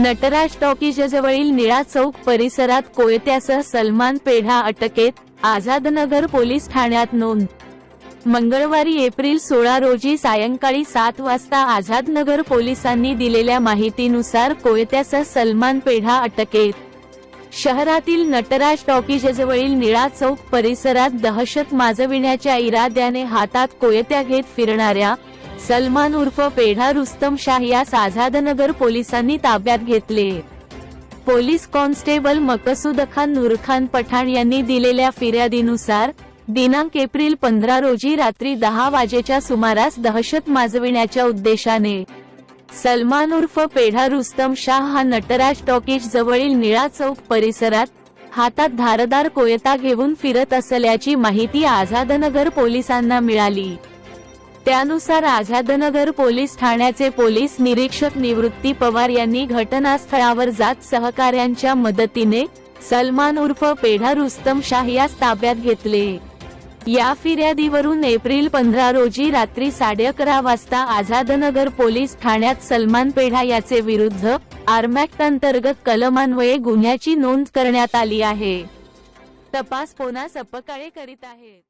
नटराज टॉकीजवळील निळा चौक परिसरात कोयत्यासह सलमान पेढा अटकेत आझादनगर पोलीस ठाण्यात नोंद. मंगळवारी एप्रिल सोळा रोजी सायंकाळी सात वाजता आझादनगर पोलिसांनी दिलेल्या माहितीनुसार कोयत्यासह सलमान पेढा अटकेत. शहरातील नटराज टॉकीजवळील निळा चौक परिसरात दहशत माजविण्याच्या इराद्याने हातात कोयत्या घेत फिरणाऱ्या सलमान उर्फ पेढा रुस्तम शाह यास आझादनगर पोलिसांनी ताब्यात घेतले. पोलीस कॉन्स्टेबल मकसूद खान नूरखान पठाण यांनी दिलेल्या फिर्यादीनुसार दिनांक एप्रिल पंधरा रोजी रात्री दहा वाजेच्या सुमारास दहशत माजविण्याच्या उद्देशाने सलमान उर्फ पेढा रुस्तम शाह हा नटराज टॉकीज जवळील निळा चौक परिसरात हातात धारदार कोयता घेऊन फिरत असल्याची माहिती आझादनगर पोलिसांना मिळाली. त्यानुसार आझादनगर पोलीस ठाण्याचे पोलीस निरीक्षक निवृत्ती पवार यांनी घटनास्थळावर जात सहकाऱ्यांच्या मदतीने सलमान उर्फ पेढा रुस्तम शाह यास ताब्यात घेतले. या फिर्यादीवरून एप्रिल पंधरा रोजी रात्री साडे अकरा वाजता आझादनगर पोलीस ठाण्यात सलमान पेढा याचे विरुद्ध आर्मॅक्ट अंतर्गत कलमान्वये गुन्ह्याची नोंद करण्यात आली आहे. तपास पोना सपकाळे करीत आहेत.